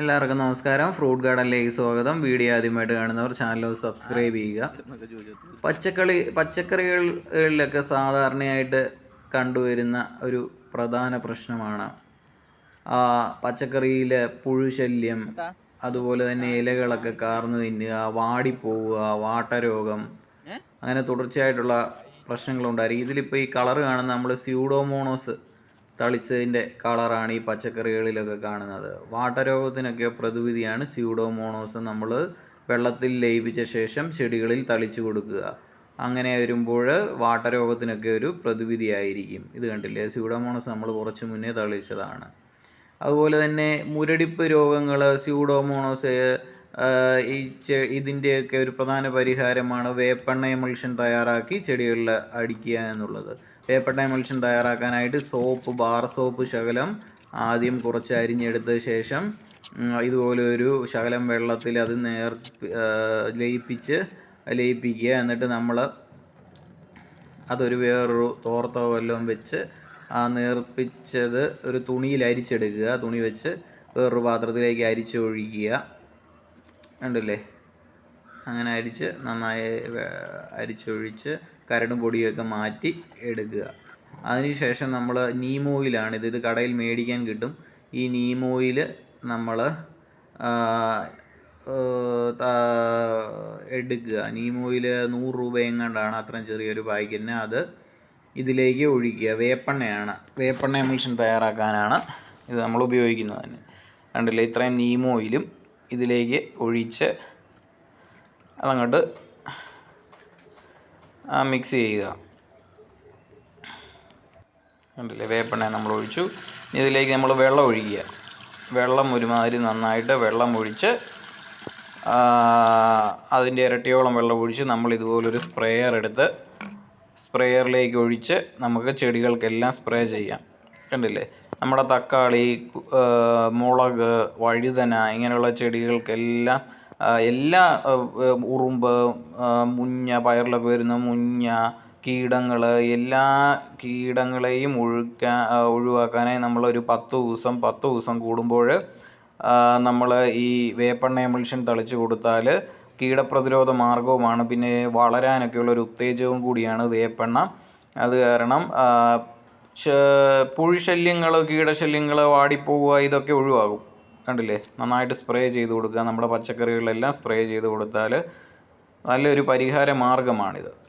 എല്ലാവർക്കും നമസ്കാരം. ഫ്രൂട്ട് ഗാർഡനിലേക്ക് സ്വാഗതം. വീഡിയോ ആദ്യമായിട്ട് കാണുന്നവർ ചാനൽ സബ്സ്ക്രൈബ് ചെയ്യുക. പച്ചക്കറി പച്ചക്കറികളിലൊക്കെ സാധാരണയായിട്ട് കണ്ടുവരുന്ന ഒരു പ്രധാന പ്രശ്നമാണ് ആ, പച്ചക്കറിയിലെ പുഴുശല്യം അതുപോലെ തന്നെ ഇലകളൊക്കെ കാർന്നു തിന്നുക വാടിപ്പോവുക വാട്ടരോഗം അങ്ങനെ തുടർച്ചയായിട്ടുള്ള പ്രശ്നങ്ങളുണ്ടായിരിക്കും. ഇതിലിപ്പോൾ ഈ കളർ കാണുന്ന നമ്മൾ സ്യൂഡോമോണോസ് തളിച്ചതിന്റെ കളറാണ് ഈ പച്ചക്കറികളിലൊക്കെ കാണുന്നത്. വാട്ടരോഗത്തിനൊക്കെ പ്രതിവിധിയാണ് സ്യൂഡോമോണോസ്. നമ്മൾ വെള്ളത്തിൽ ലയിപ്പിച്ച ശേഷം ചെടികളിൽ തളിച്ചു കൊടുക്കുക. അങ്ങനെ വരുമ്പോൾ വാട്ടരോഗത്തിനൊക്കെ ഒരു പ്രതിവിധിയായിരിക്കും. ഇത് കണ്ടില്ലേ? സ്യൂഡോമോണസ് നമ്മൾ കുറച്ച് മുന്നേ തളിച്ചതാണ്. അതുപോലെ തന്നെ മുരടിപ്പ് രോഗങ്ങൾ സ്യൂഡോമോണോസ് ഈ ഇതിന്റെയൊക്കെ ഒരു പ്രധാന പരിഹാരമാണ് വേപ്പെണ്ണ എമൾഷൻ തയ്യാറാക്കി ചെടികളിൽ അടിക്കുക എന്നുള്ളത്. വേപ്പെണ്ണ എമൾഷൻ തയ്യാറാക്കാനായിട്ട് സോപ്പ് ബാർ സോപ്പ് ശകലം ആദ്യം കുറച്ച് അരിഞ്ഞെടുത്ത ശേഷം ഇതുപോലെ ഒരു ശകലം വെള്ളത്തിൽ അത് നേർ ലയിപ്പിച്ച് ലയിപ്പിക്കുക. എന്നിട്ട് നമ്മൾ അതൊരു വേറൊരു തോർത്തോ വല്ലതും വെച്ച് ആ നേർപ്പിച്ചത് ഒരു തുണിയിൽ അരിച്ചെടുക്കുക. തുണി വെച്ച് വേറൊരു പാത്രത്തിലേക്ക് അരിച്ചൊഴിക്കുക കണ്ടില്ലേ? അങ്ങനെ അരിച്ച് നന്നായി അരിച്ചൊഴിച്ച് കരടും പൊടിയൊക്കെ മാറ്റി എടുക്കുക. അതിനുശേഷം നമ്മൾ നീം ഓയിലാണ് ഇത്. കടയിൽ മേടിക്കാൻ കിട്ടും. ഈ നീം ഓയിൽ നമ്മൾ എടുക്കുക. നീമോയിൽ നൂറ് രൂപ എങ്ങാണ്ടാണ് അത്രയും ചെറിയൊരു പായ്ക്കറ്റിന്. അത് ഇതിലേക്ക് ഒഴിക്കുക. വേപ്പെണ്ണയാണ്. വേപ്പെണ്ണ എമൽഷൻ തയ്യാറാക്കാനാണ് ഇത് നമ്മൾ ഉപയോഗിക്കുന്നത്. തന്നെ കണ്ടില്ലേ? ഇത്രയും നീമോയിലും ഇതിലേക്ക് ഒഴിച്ച് അതങ്ങോട്ട് മിക്സ് ചെയ്യുക. കണ്ടില്ലേ? വേപ്പെണ്ണ നമ്മൾ ഒഴിച്ചു. ഇതിലേക്ക് നമ്മൾ വെള്ളം ഒഴിക്കുക. വെള്ളം ഒരുമാതിരി നന്നായിട്ട് വെള്ളം ഒഴിച്ച് അതിന്റെ ഇരട്ടിയോളം വെള്ളം ഒഴിച്ച് നമ്മൾ ഇതുപോലൊരു സ്പ്രേയർ എടുത്ത് സ്പ്രേയറിലേക്ക് ഒഴിച്ച് നമുക്ക് ചെടികൾക്കെല്ലാം സ്പ്രേ ചെയ്യാം. കണ്ടില്ലേ? നമ്മുടെ തക്കാളി മുളക് വഴുതന ഇങ്ങനെയുള്ള ചെടികൾക്കെല്ലാം എല്ലാ ഉറുമ്പ് മുഞ്ഞ പയറിലൊക്കെ വരുന്ന മുഞ്ഞ കീടങ്ങൾ എല്ലാ കീടങ്ങളെയും ഒഴുക്കാൻ ഒഴിവാക്കാനായി നമ്മളൊരു പത്ത് ദിവസം പത്ത് ദിവസം കൂടുമ്പോൾ നമ്മൾ ഈ വേപ്പെണ്ണ എമിൾഷൻ തളിച്ചു കൊടുത്താൽ കീടപ്രതിരോധ മാർഗവുമാണ് പിന്നെ വളരാനൊക്കെയുള്ള ഒരു ഉത്തേജകവും കൂടിയാണ് വേപ്പെണ്ണ. അത് കാരണം പുഴുശല്യങ്ങൾ കീടശല്യങ്ങൾ വാടിപ്പോവുക ഇതൊക്കെ ഒഴിവാകും. കണ്ടില്ലേ? നന്നായിട്ട് സ്പ്രേ ചെയ്ത് കൊടുക്കുക. നമ്മുടെ പച്ചക്കറികളിലെല്ലാം സ്പ്രേ ചെയ്ത് കൊടുത്താൽ നല്ലൊരു പരിഹാര മാർഗമാണിത്